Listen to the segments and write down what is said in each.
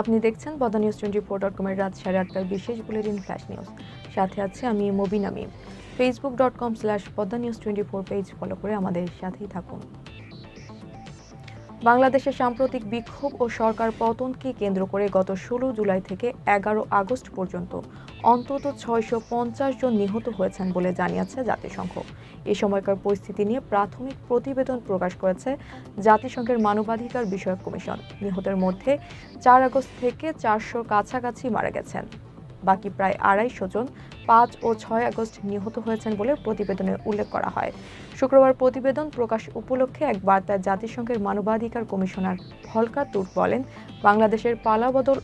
আপনি দেখছেন BD news twenty four dot কমের রাত সাড়ে আটটার বিশেষ বুলেটিন ফ্ল্যাশ নিউজ। সাথে আছে আমি Mobin Amim Facebook dot com slash Padma news twenty four page follow করে আমাদের সাথেই থাকুন। বাংলাদেশের সাম্প্রতিক বিক্ষোভ ও সরকার পতনকে কেন্দ্র করে গত ষোলো জুলাই থেকে এগারো আগস্ট পর্যন্ত অন্তত ছয়শো পঞ্চাশ জন নিহত হয়েছেন বলে জানিয়েছে জাতিসংঘ। এ সময়কার পরিস্থিতি নিয়ে প্রাথমিক প্রতিবেদন প্রকাশ করেছে জাতিসংঘের মানবাধিকার বিষয়ক কমিশন। নিহতের মধ্যে চার আগস্ট থেকে চারশোর কাছাকাছি মারা গেছেন। বাকি প্রায় আড়াইশো জন পাঁচ ও ছয় আগস্ট নিহত হয়েছেন বলে প্রতিবেদনে উল্লেখ করা হয়। শুক্রবার প্রতিবেদন প্রকাশ উপলক্ষে এক বার্তায় জাতিসংঘের মানবাধিকার কমিশনার ভলকা তুর বলেন, বাংলাদেশের পালাবদল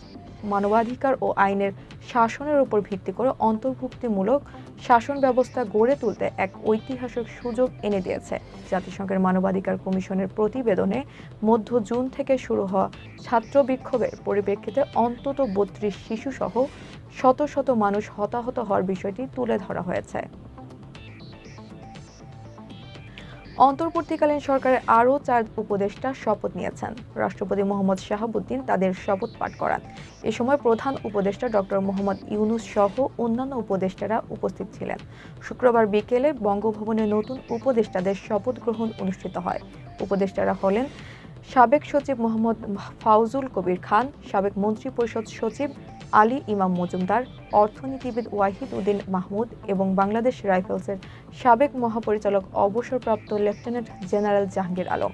মানবাধিকার ও আইনের শাসনের উপর ভিত্তি করে অন্তর্ভুক্তিমূলক শাসন ব্যবস্থা গড়ে তুলতে এক ঐতিহাসিক সুযোগ এনে দিয়েছে। জাতিসংঘের মানবাধিকার কমিশনের প্রতিবেদনে মধ্য জুন থেকে শুরু হওয়া ছাত্র বিক্ষোভের পরিপ্রেক্ষিতে অন্তত বত্রিশ শিশুসহ শত শত মানুষ হতাহত হওয়ার বিষয়টি তুলে ধরা হয়েছে। অন্তর্বর্তীকালীন সরকারের আরও চার উপদেষ্টা শপথ নিয়েছেন। রাষ্ট্রপতি মোহাম্মদ শাহাবুদ্দিন তাদের শপথ পাঠ করান। এ সময় প্রধান উপদেষ্টা ডক্টর মোহাম্মদ ইউনুস সহ অন্যান্য উপদেষ্টারা উপস্থিত ছিলেন। শুক্রবার বিকেলে বঙ্গভবনে নতুন উপদেষ্টাদের শপথ গ্রহণ অনুষ্ঠিত হয়। উপদেষ্টারা হলেন সাবেক সচিব মোহাম্মদ ফাউজুল কবির খান, সাবেক মন্ত্রী পরিষদ সচিব আলী, ইমাম মজুমদার, অর্থনীতিবিদ ওয়াহিদ উদ্দিন মাহমুদ এবং বাংলাদেশ রাইফেলসের সাবেক মহাপরিচালক, অবসরপ্রাপ্ত লেফটেন্যান্ট জেনারেল জাহাঙ্গীর আলম।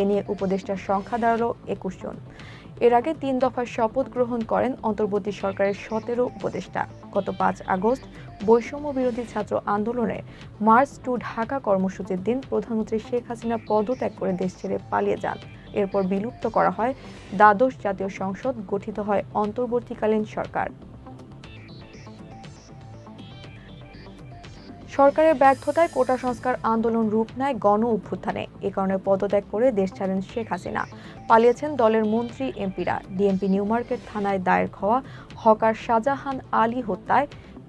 এ নিয়ে উপদেষ্টার সংখ্যা দাঁড়াল একুশ জন। এর আগে তিন দফার শপথ গ্রহণ করেন অন্তর্বর্তী সরকারের সতেরো উপদেষ্টা। গত পাঁচ আগস্ট বৈষম্য বিরোধী ছাত্র আন্দোলনে মার্চ টু ঢাকা কর্মসূচির দিন প্রধানমন্ত্রী শেখ হাসিনা পদত্যাগ করে দেশ ছেড়ে পালিয়ে যান। এরপর বিলুপ্ত করা হয় দ্বাদশ জাতীয় সংসদ গঠিত হয় অন্তর্বর্তীকালীন সরকার। সরকারের ব্যর্থতায় কোটা সংস্কার আন্দোলন রূপ নেয় গণ অভ্যুত্থানে। এ কারণে পদত্যাগ করে দেশ ছাড়েন শেখ হাসিনা। পালিয়েছেন দলের মন্ত্রী, এমপিরা। ডিএমপি নিউ মার্কেট থানায় দায়ের হওয়া হকার শাহজাহান আলী হত্যায়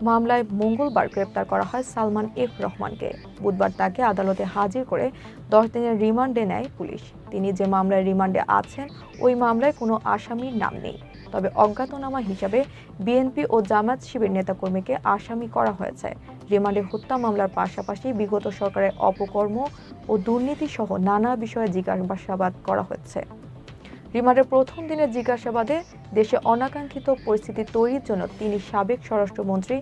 মামলায় মঙ্গলবার গ্রেপ্তার করা হয় সালমান এফ রহমানকে। বুধবার তাকে আদালতে হাজির করে দশ দিনের রিমান্ডে নেয় পুলিশ। তিনি যে মামলায় রিমান্ডে আছেন, ওই মামলায় কোনো আসামির নাম নেই। তবে অজ্ঞাতনামা হিসাবে বিএনপি ও জামাত শিবির নেতাকর্মীকে আসামি করা হয়েছে। রিমান্ডে হত্যা মামলার পাশাপাশি বিগত সরকারের অপকর্ম ও দুর্নীতি সহ নানা বিষয়ে জিজ্ঞাসাবাদ করা হচ্ছে রিমান্ডের প্রথম দিনের জিজ্ঞাসাবাদে দেশে অনাকাঙ্ক্ষিত পরিস্থিতি তৈরির জন্য তিনি সাবেক স্বরাষ্ট্রমন্ত্রী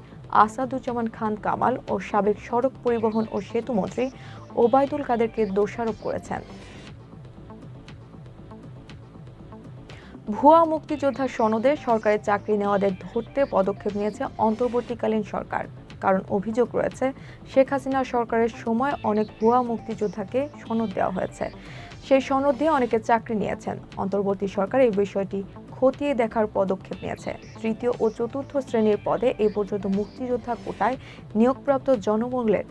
আসাদুজ্জামান খান কামাল ও সাবেক সড়ক পরিবহন ও সেতুমন্ত্রী ওবায়দুল কাদেরকে দোষারোপ করেছেন। ভুয়া মুক্তিযোদ্ধা সনদে সরকারি চাকরি নেওয়াদের ধরতে পদক্ষেপ নিয়েছে অন্তর্বর্তীকালীন সরকার। কারণ অভিযোগ রয়েছে, শেখ হাসিনা সরকারের সময় অনেক ভুয়া মুক্তিযোদ্ধাকে সনদ দেওয়া হয়েছে। সেই সনদ দিয়ে অনেকে চাকরি নিয়েছেন। অন্তর্বর্তী সরকার এই বিষয়টি খতিয়ে দেখার পদক্ষেপ নিয়েছে। তৃতীয় ও চতুর্থ শ্রেণির পদে এ পর্যন্ত মুক্তিযোদ্ধা কোটায় নিয়োগপ্রাপ্ত জনমূল্যের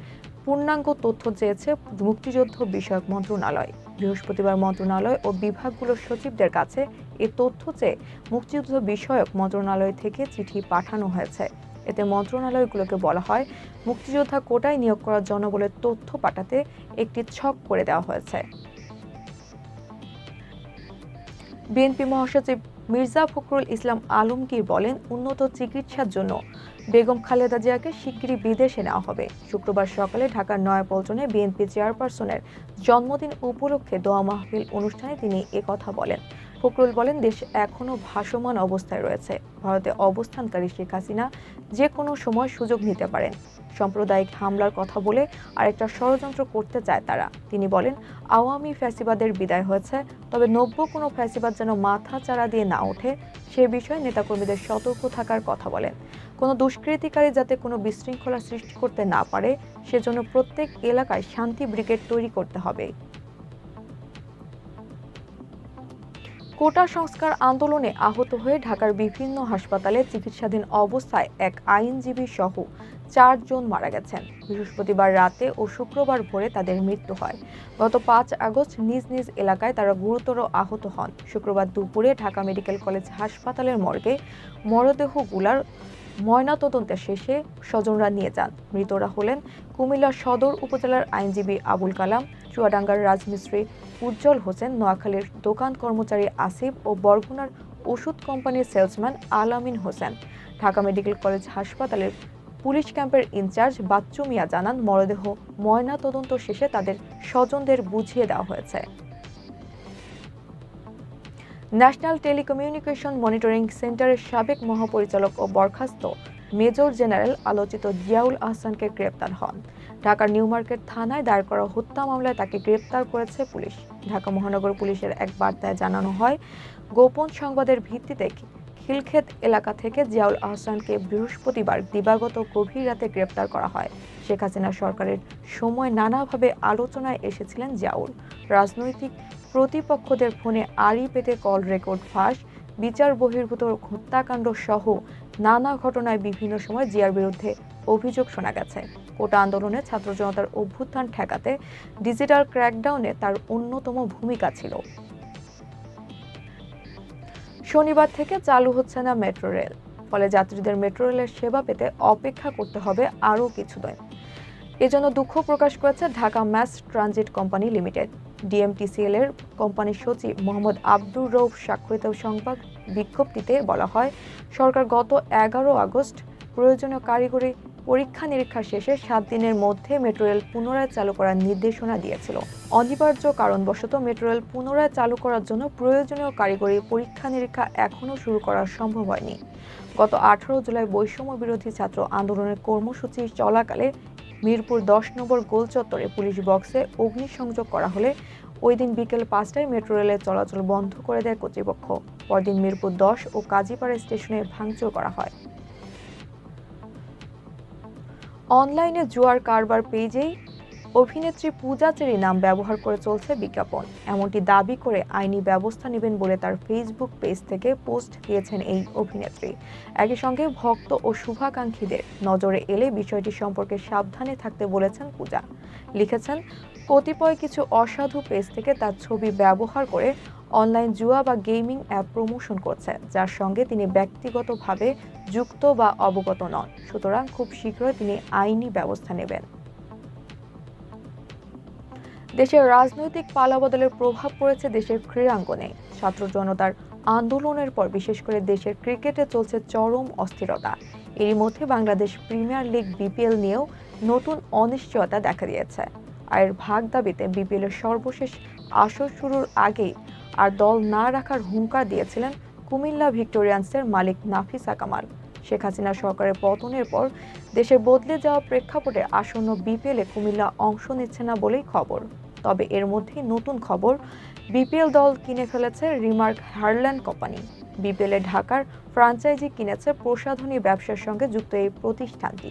পূর্ণাঙ্গ তথ্য চেয়েছে মুক্তিযুদ্ধ বিষয়ক মন্ত্রণালয়। বৃহস্পতিবার মন্ত্রণালয় ও বিভাগগুলোর সচিবদের কাছে এ তথ্য চেয়ে মুক্তিযুদ্ধ বিষয়ক মন্ত্রণালয় থেকে চিঠি পাঠানো হয়েছে। এতে মন্ত্রণালয়গুলোকে বলা হয়, মুক্তিযোদ্ধা কোটায় নিয়োগ করার জনবলের তথ্য পাঠাতে একটি ছক করে দেওয়া হয়েছে। বিএনপি মহাসচিব মির্জা ফখরুল ইসলাম আলমগীর বলেন, উন্নত চিকিৎসার জন্য বেগম খালেদা জিয়াকে শিগগিরই বিদেশে নেওয়া হবে। শুক্রবার সকালে ঢাকার নয়াপল্টনে বিএনপি চেয়ারপারসনের জন্মদিন উপলক্ষে দোয়া মাহফিল অনুষ্ঠানে তিনি একথা বলেন। ফখরুল বলেন, দেশ এখনও ভাসমান অবস্থায় রয়েছে। ভারতে অবস্থানকারী শেখ হাসিনা যে কোনো সময় সুযোগ নিতে পারেন। সাম্প্রদায়িক হামলার কথা বলে আরেকটা ষড়যন্ত্র করতে চায় তারা। তিনি বলেন, আওয়ামী ফ্যাসিবাদের বিদায় হয়েছে, তবে নব্য কোনো ফ্যাসিবাদ যেন মাথা চারা দিয়ে না ওঠে, সে বিষয়ে নেতাকর্মীদের সতর্ক থাকার কথা বলেন। কোনো দুষ্কৃতিকারী যাতে কোনো বিশৃঙ্খলা সৃষ্টি করতে না পারে, সেজন্য প্রত্যেক এলাকায় শান্তি ব্রিগেড তৈরি করতে হবে। কোটা সংস্কার আন্দোলনে আহত হয়ে ঢাকার বিভিন্ন হাসপাতালে চিকিৎসাধীন অবস্থায় এক আইনজীবী সহ চারজন মারা গেছেন। বৃহস্পতিবার রাতে ও শুক্রবার ভোরে তাদের মৃত্যু হয়। গত পাঁচ আগস্ট নিজ নিজ এলাকায় তারা গুরুতর আহত হন। শুক্রবার দুপুরে ঢাকা মেডিকেল কলেজ হাসপাতালের মর্গে মরদেহগুলার ময়নাতদন্ত শেষে স্বজনরা নিয়ে যান। মৃতরা হলেন কুমিল্লা সদর উপজেলার আইনজীবী আবুল কালাম, চুয়াডাঙ্গার রাজমিস্ত্রি উজ্জ্বল হোসেন, নোয়াখালীর দোকান কর্মচারী আসিফ ও বরগুনার ওষুধ কোম্পানির salesman Alamin Hossain. Dhaka medical college হাসপাতালের পুলিশ ক্যাম্পের ইনচার্জ বাচ্চু মিয়া জানান, মরদেহ ময়না তদন্ত শেষে তাদের স্বজনদের বুঝিয়ে দেওয়া হয়েছে। ন্যাশনাল টেলিকমিউনিকেশন মনিটরিং সেন্টারের সাবেক মহাপরিচালক ও বরখাস্ত মেজর জেনারেল আলোচিত জিয়াউল আহসানকে গ্রেপ্তার হন। ঢাকার নিউ মার্কেট থানায় দায়ের করা হত্যা মামলায় তাকে গ্রেপ্তার করেছে পুলিশ। ঢাকা মহানগর পুলিশের এক বার্তায় জানানো হয়, গোপন সংবাদের ভিত্তিতে খিলক্ষেত এলাকা থেকে জিয়াউল আহসানকে বৃহস্পতিবার দিবাগত গভীর রাতে গ্রেপ্তার করা হয়। শেখ হাসিনা সরকারের সময় নানাভাবে আলোচনায় এসেছিলেন জিয়াউল। রাজনৈতিক প্রতিপক্ষদের ফোনে আড়ি পেতে কল রেকর্ড ফাঁস, বিচার বহির্ভূত হত্যাকাণ্ড সহ নানা ঘটনায় বিভিন্ন সময় জিয়ার বিরুদ্ধে অভিযোগ শোনা গেছে। কোটা আন্দোলনে ছাত্র জনতার অভ্যুত্থান ঠেকাতে ডিজিটাল ক্র্যাকডাউনে তার অন্যতম ভূমিকা ছিল। শনিবার থেকে চালু হচ্ছে না মেট্রো রেল, ফলে যাত্রীদের মেট্রো রেলের সেবা পেতে অপেক্ষা করতে হবে আরও কিছুদিন। এজন্য দুঃখ প্রকাশ করেছে Dhaka mass transit company limited. DMTCL এর কোম্পানির সচিব মোহাম্মদ আব্দুর রৌফ স্বাক্ষরিত সংবাদ বিজ্ঞপ্তিতে বলা হয়, সরকার গত এগারো আগস্ট প্রয়োজনীয় কারিগরি পরীক্ষা নিরীক্ষা শেষে সাত দিনের মধ্যে মেট্রো রেল পুনরায় চালু করার নির্দেশনা দিয়েছিল। অনিবার্য কারণবশত মেট্রো রেল পুনরায় চালু করার জন্য প্রয়োজনীয় কারিগরি পরীক্ষা নিরীক্ষা এখনও শুরু করা সম্ভব হয়নি। গত আঠারো জুলাই বৈষম্য বিরোধী ছাত্র আন্দোলনের কর্মসূচি চলাকালে মিরপুর দশ নম্বর গোল চত্বরে পুলিশ বক্সে অগ্নিসংযোগ করা হলে ওই দিন বিকেল পাঁচটায় মেট্রো রেলের চলাচল বন্ধ করে দেয় কর্তৃপক্ষ। পরদিন মিরপুর দশ ও কাজীপাড়া স্টেশনে ভাঙচুর করা হয়। অনলাইনে জুয়ার কারবার পেজেই অভিনেত্রী পূজা চেরি নাম ব্যবহার করে চলছে বিজ্ঞাপন। এমনটি দাবি করে আইনি ব্যবস্থা নেবেন বলে তার ফেসবুক পেজ থেকে পোস্ট দিয়েছেন এই অভিনেত্রী। একই সঙ্গে ভক্ত ও শুভাকাঙ্ক্ষীদের নজরে এলে বিষয়টি সম্পর্কে সাবধানে থাকতে বলেছেন পূজা। লিখেছেন, কতিপয় কিছু অসাধু পেজ থেকে তার ছবি ব্যবহার করে অনলাইন জুয়া বা গেমিং অ্যাপ প্রমোশন করছে, যার সঙ্গে তিনি ব্যক্তিগতভাবে যুক্ত বা অবগত নন। সুতরাং খুব শীঘ্রই তিনি আইনি ব্যবস্থা নেবেন। দেশের রাজনৈতিক পালাবদলের প্রভাব পড়েছে দেশের ক্রীড়াঙ্গনে। ছাত্র জনতার আন্দোলনের পর বিশেষ করে দেশের ক্রিকেটে চলছে চরম অস্থিরতা। এরই মধ্যে বাংলাদেশ প্রিমিয়ার লিগ বিপিএল নিয়েও নতুন অনিশ্চয়তা দেখা দিয়েছে। আয়ের ভাগ দাবিতে বিপিএল এর সর্বশেষ আসর শুরুর আগেই আর দল না রাখার হুঙ্কার দিয়েছিলেন কুমিল্লা ভিক্টোরিয়ান্সের মালিক নাফিসা কামাল। শেখ হাসিনা সরকারের পতনের পর দেশে বদলে যাওয়া প্রেক্ষাপটে আসন্ন বিপিএলে কুমিল্লা অংশ নিচ্ছে না বলেই খবর। তবে এর মধ্যে নতুন খবর, বিপিএল দল কিনে ফেলেছে রিমার্ক হারল্যান্ড কোম্পানি। বিপিএল ঢাকার ফ্রাঞ্চাইজি কিনেছে প্রসাধনী ব্যবসার সঙ্গে যুক্ত এই প্রতিষ্ঠানটি।